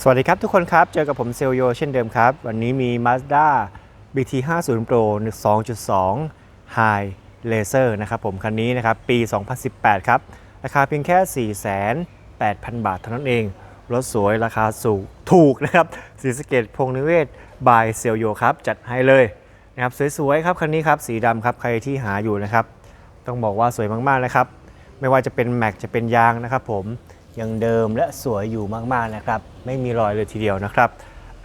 สวัสดีครับทุกคนครับ เจอกับผมเซลโยเช่นเดิมครับ วันนี้มี Mazda BT 5 0 Pro 2.2 High Laser นะครับผมคันนี้นะครับปี 2018 ครับ ราคาเพียงแค่ 48,000 บาทเท่านั้นเอง รถสวยราคาสูงถูกนะครับสีสเกตพงนิเวศบายเซลโยครับ จัดให้เลยนะครับสวยๆครับคันนี้ครับสีดำครับใครที่หาอยู่นะครับ ต้องบอกว่าสวยมากๆนะครับ ไม่ว่าจะเป็นแม็กจะเป็นยางนะครับผม ยังเดิมและสวยอยู่มากๆนะครับ ไม่มีรอยเลยทีเดียวนะครับ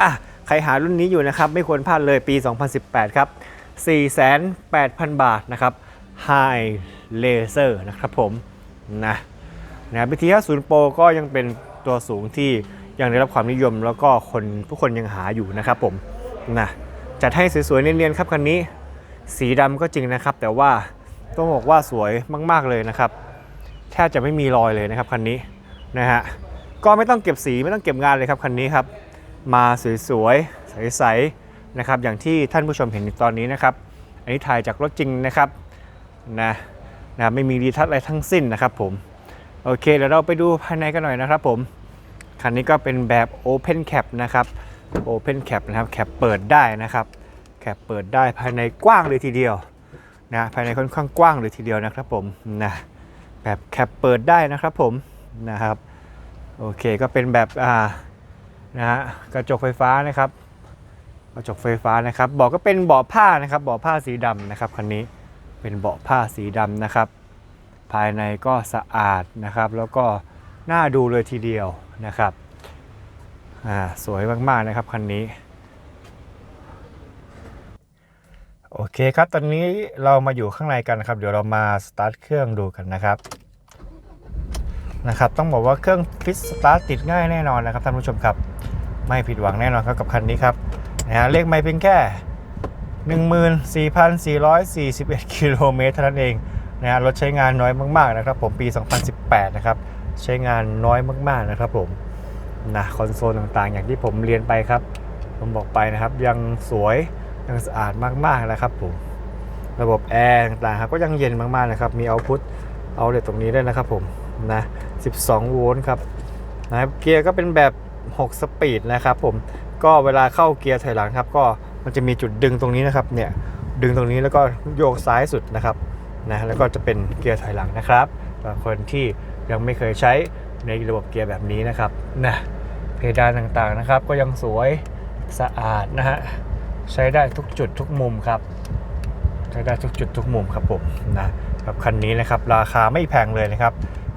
อะใครหารุ่นนี้อยู่นะครับ ไม่ควรพลาดเลยปี 2018 ครับ 48,000 บาทนะครับ High Laser นะครับผมนะนะ BT 50 Pro ก็ยังเป็นตัวสูงที่ยังได้รับความนิยมแล้วก็คนผู้คนยังหาอยู่นะครับผมนะจัดให้สวยๆเนียนๆครับคันนี้ สีดำก็จริงนะครับ แต่ว่าต้องบอกว่าสวยมาก ๆเลยนะครับ แทบจะไม่มีรอยเลยนะครับคันนี้ นะฮะก็ไม่ต้องเก็บสีไม่ต้องเก็บงานเลยครับคันนี้ครับ มาสวยๆ ใสๆนะครับอย่างที่ท่านผู้ชมเห็นตอนนี้นะครับ อันนี้ถ่ายจากรถจริงนะครับนะนะไม่มีดีทัศน์อะไรทั้งสิ้นนะครับผม โอเคเดี๋ยวเราไปดูภายในกันหน่อยนะครับผมคันนี้ก็เป็นแบบ Open Cap นะครับ Open Cap นะครับแคปเปิดได้นะครับแคปเปิดได้ภายในกว้างเลยทีเดียวนะภายในค่อนข้างกว้างเลยทีเดียวนะครับผมนะแบบแคปเปิดได้นะครับผม นะครับโอเคก็เป็นแบบอ่านะฮะกระจกไฟฟ้านะครับ กระจกไฟฟ้านะครับเบาะก็เป็นเบาะผ้านะครับเบาะผ้าสีดำนะครับคันนี้เป็นเบาะผ้าสีดำนะครับ ภายในก็สะอาดนะครับ แล้วก็น่าดูเลยทีเดียวนะครับอ่าสวยมากๆนะครับคันนี้โอเคครับ ตอนนี้เรามาอยู่ข้างในกันนะครับ เดี๋ยวเรามาสตาร์ทเครื่องดูกันนะครับ นะครับต้องบอกว่าเครื่องฟิตสตาร์ทติดง่ายแน่นอนนะครับท่านผู้ชมครับ ไม่ผิดหวังแน่นอนครับกับคันนี้ครับนะฮะเลขไม่เพียงแค่14,441 กิโลเมตรเท่านั้นเองนะฮะรถใช้งานน้อยมากๆนะครับผมปี 2018 นะครับ ใช้งานน้อยมากๆนะครับผมนะคอนโซลต่างๆ อย่างที่ผมเรียนไปครับ ผมบอกไปนะครับยังสวยยังสะอาดมากๆนะครับผมระบบแอร์ต่างๆครับก็ยังเย็นมากๆนะครับมีเอาพุทเอาเลยตรงนี้ด้วยนะครับผม นะ12 โวลต์ครับนะครับเกียร์ก็เป็นแบบ 6 สปีดนะครับผมก็เวลาเข้าเกียร์ถอยหลังครับ ก็มันจะมีจุดดึงตรงนี้นะครับเนี่ยดึงตรงนี้แล้วก็โยกซ้ายสุดนะครับนะแล้วก็จะเป็นเกียร์ถอยหลังนะครับสำหรับคนที่ยังไม่เคยใช้ในระบบเกียร์แบบนี้นะครับนะเพดานต่างๆนะครับ ก็ยังสวยสะอาดนะฮะใช้ได้ทุกจุดทุกมุมครับ ใช้ได้ทุกจุดทุกมุมครับผมนะครับคันนี้นะครับราคาไม่แพงเลยนะครับ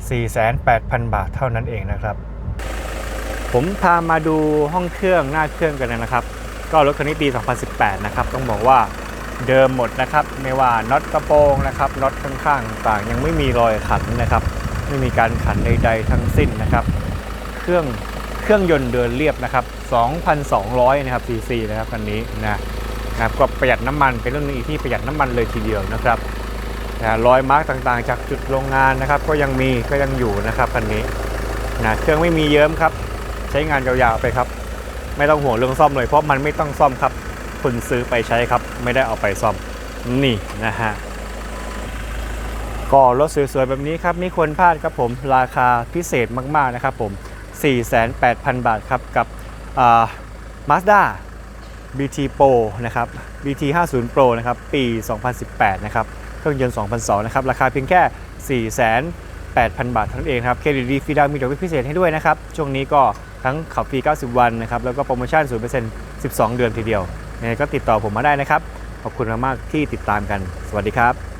48,000 บาทเท่านั้นเองนะครับ ผมพามาดูห้องเครื่องหน้าเครื่องกันนะครับ ก็รถคันนี้ปี 2018 นะครับ ต้องบอกว่าเดิมหมดนะครับ ไม่ว่าน็อตกระโปรงนะครับน็อตข้างๆต่างยังไม่มีรอยขันนะครับ ไม่มีการขันใดๆทั้งสิ้นนะครับ เครื่องเครื่องยนต์เดินเรียบนะครับ 2,200 นะครับ cc นะครับคันนี้นะนะครับก็ประหยัดน้ำมันเป็นเรื่องหนึงอีกที่ประหยัดน้ำมันเลยทีเดียวนะครับ นะรอยมาร์กต่างๆ จากจุดโรงงานนะครับ ก็ยังมีก็ยังอยู่นะครับคันนี้นะเครื่องไม่มีเยิ้มครับ ใช้งานยาวๆไปครับ ไม่ต้องห่วงเรื่องซ่อมเลยเพราะมันไม่ต้องซ่อมครับ คุณซื้อไปใช้ครับ ไม่ได้เอาไปซ่อมนี่นะฮะก็รถสวยๆแบบนี้ครับไม่ควรพลาดครับผมราคาพิเศษมากๆนะครับผม 48,000 บาทครับกับมาสด้า BT Pro นะครับ BT 50 Pro นะครับ ปี 2018 นะครับ เครื่องยนต์2002นะครับ ราคาเพียงแค่ 4,800 บาทเท่านั้นเองครับ เครดิตดีฟรีดาวน์มีดอกเบี้ยพิเศษให้ด้วยนะครับ ช่วงนี้ก็ทั้งขับฟรี 90 วันนะครับ แล้วก็โปรโมชั่น 0% 12 เดือนทีเดียวยังไงก็ติดต่อผมมาได้นะครับ ขอบคุณมากๆที่ติดตามกัน สวัสดีครับ